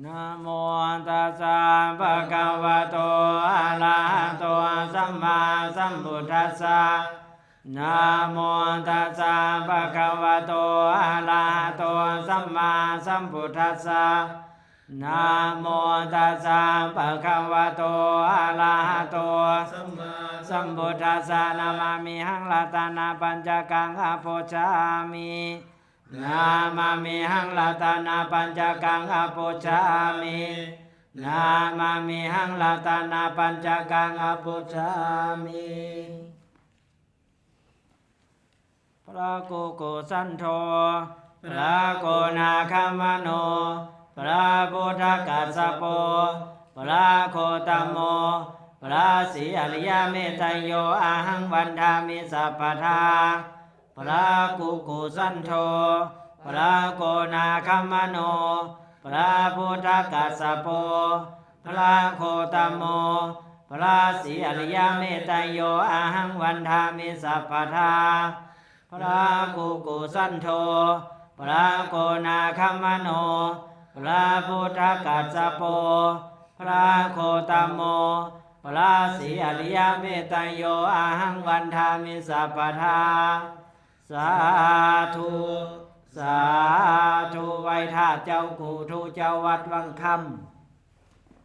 นะโมตัสสะภะคะวะโต อะระหะโต สัมมาสัมพุทธัสสะนะโมตัสสะภะคะวะโต อะระหะโต สัมมาสัมพุทธัสสะนะโมตัสสะภะคะวะโต อะระหะโต สัมมาสัมพุทธัสสะนามามิหังลัตนาปัญจกังอโภชามิ นามามิหังลัตนาปัญจกังอโภชามินามามิหังลัตนาปัญจกังอโภชามิพระโกโกสันโธพระโกนาคามโน พระพุทธกัสสโป พระโคตโม พระศรีอริยเมตไตโยอาหังวันทามิสัพพทา พระกุกุสันโธพระโกนาคามโน พระพุทธกัสสะโปพระโคตโม พระศรีอริยเมตโยอาหังวันทามิสัพพทาพระกุกุสันโธพระโกนาคามโน พระพุทธกัสสะโปพระโคตโม พระศรีอริยเมตโยอาหังวันทามิสัพพทา สาธุสาธุไว้ท่าเจ้ากูทูเจ้าวัดวังคำ